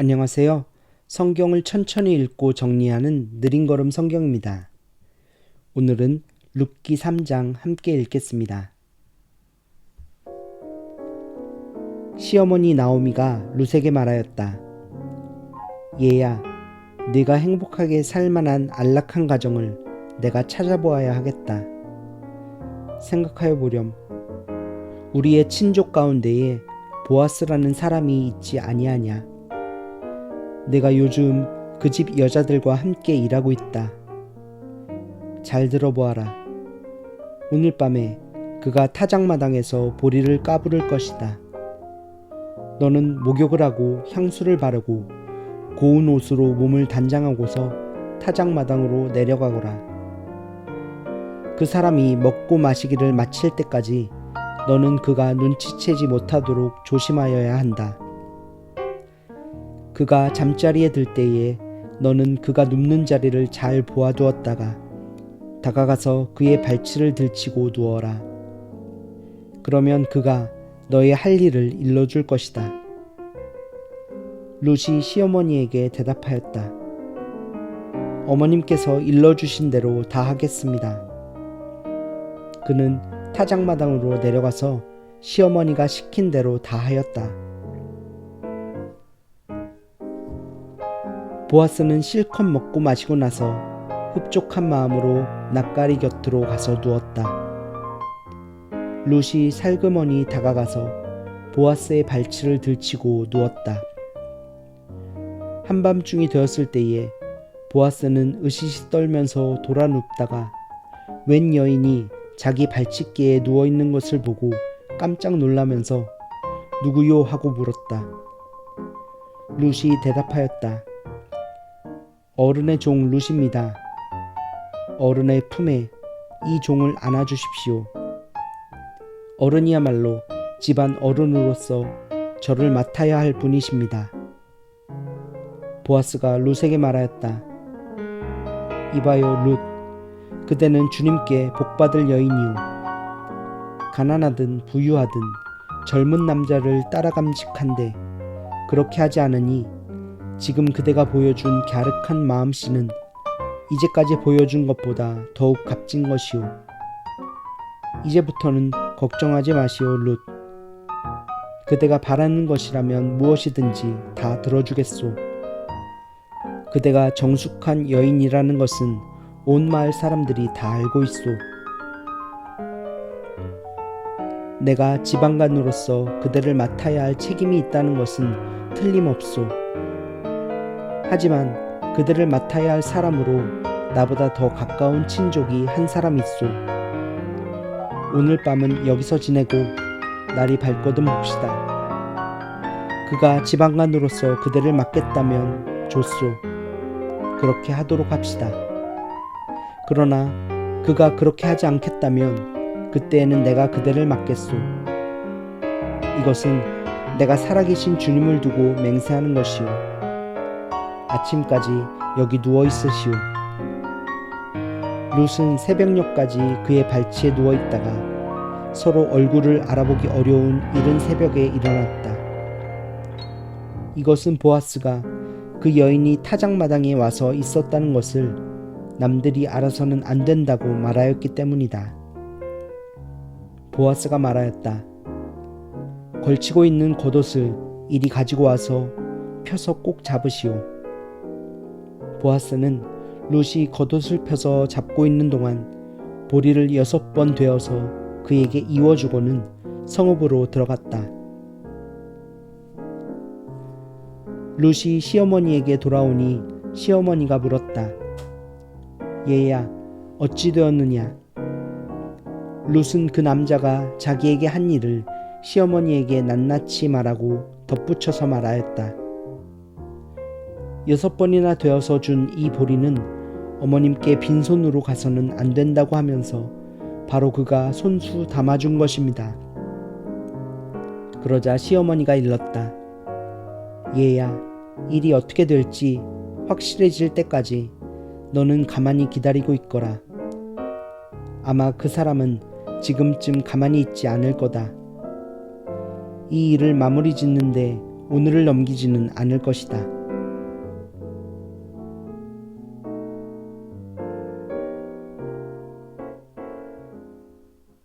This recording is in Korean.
안녕하세요. 성경을 천천히 읽고 정리하는 느린 걸음 성경입니다. 오늘은 룻기 3장 함께 읽겠습니다. 시어머니 나오미가 룻에게 말하였다. 얘야, 네가 행복하게 살 만한 안락한 가정을 내가 찾아보아야 하겠다. 생각하여 보렴. 우리의 친족 가운데에 보아스라는 사람이 있지 아니하냐. 내가 요즘 그 집 여자들과 함께 일하고 있다. 잘 들어보아라. 오늘 밤에 그가 타작마당에서 보리를 까부를 것이다. 너는 목욕을 하고 향수를 바르고 고운 옷으로 몸을 단장하고서 타작마당으로 내려가거라. 그 사람이 먹고 마시기를 마칠 때까지 너는 그가 눈치채지 못하도록 조심하여야 한다. 그가 잠자리에 들 때에 너는 그가 눕는 자리를 잘 보아두었다가 다가가서 그의 발치를 들치고 누워라. 그러면 그가 너의 할 일을 일러줄 것이다. 룻이 시어머니에게 대답하였다. 어머님께서 일러주신 대로 다 하겠습니다. 그는 타작마당으로 내려가서 시어머니가 시킨 대로 다 하였다. 보아스는 실컷 먹고 마시고 나서 흡족한 마음으로 낯가리 곁으로 가서 누웠다. 룻이 살그머니 다가가서 보아스의 발치를 들치고 누웠다. 한밤중이 되었을 때에 보아스는 으시시 떨면서 돌아 눕다가 웬 여인이 자기 발치기에 누워 있는 것을 보고 깜짝 놀라면서 누구요 하고 물었다. 룻이 대답하였다. 어른의 종 룻입니다. 어른의 품에 이 종을 안아주십시오. 어른이야말로 집안 어른으로서 저를 맡아야 할 분이십니다. 보아스가 룻에게 말하였다. 이봐요, 룻. 그대는 주님께 복받을 여인이요. 가난하든 부유하든 젊은 남자를 따라감직한데 그렇게 하지 않으니 지금 그대가 보여준 갸륵한 마음씨는 이제까지 보여준 것보다 더욱 값진 것이오. 이제부터는 걱정하지 마시오, 룻. 그대가 바라는 것이라면 무엇이든지 다 들어주겠소. 그대가 정숙한 여인이라는 것은 온 마을 사람들이 다 알고 있소. 내가 지방간으로서 그대를 맡아야 할 책임이 있다는 것은 틀림없소. 하지만 그들을 맡아야 할 사람으로 나보다 더 가까운 친족이 한 사람 있소. 오늘 밤은 여기서 지내고 날이 밝거든 봅시다. 그가 지방간으로서 그대를 맡겠다면 좋소. 그렇게 하도록 합시다. 그러나 그가 그렇게 하지 않겠다면 그때에는 내가 그대를 맡겠소. 이것은 내가 살아계신 주님을 두고 맹세하는 것이오. 아침까지 여기 누워 있으시오. 룻은 새벽녘까지 그의 발치에 누워 있다가 서로 얼굴을 알아보기 어려운 이른 새벽에 일어났다. 이것은 보아스가 그 여인이 타작마당에 와서 있었다는 것을 남들이 알아서는 안 된다고 말하였기 때문이다. 보아스가 말하였다. 걸치고 있는 겉옷을 이리 가지고 와서 펴서 꼭 잡으시오. 보아스는 룻이 겉옷을 펴서 잡고 있는 동안 보리를 여섯 번 되어서 그에게 이워주고는 성읍으로 들어갔다. 룻이 시어머니에게 돌아오니 시어머니가 물었다. 얘야, 어찌 되었느냐? 룻은 그 남자가 자기에게 한 일을 시어머니에게 낱낱이 말하고 덧붙여서 말하였다. 여섯 번이나 되어서 준 이 보리는 어머님께 빈손으로 가서는 안 된다고 하면서 바로 그가 손수 담아준 것입니다. 그러자 시어머니가 일렀다. 얘야, 일이 어떻게 될지 확실해질 때까지 너는 가만히 기다리고 있거라. 아마 그 사람은 지금쯤 가만히 있지 않을 거다. 이 일을 마무리 짓는데 오늘을 넘기지는 않을 것이다.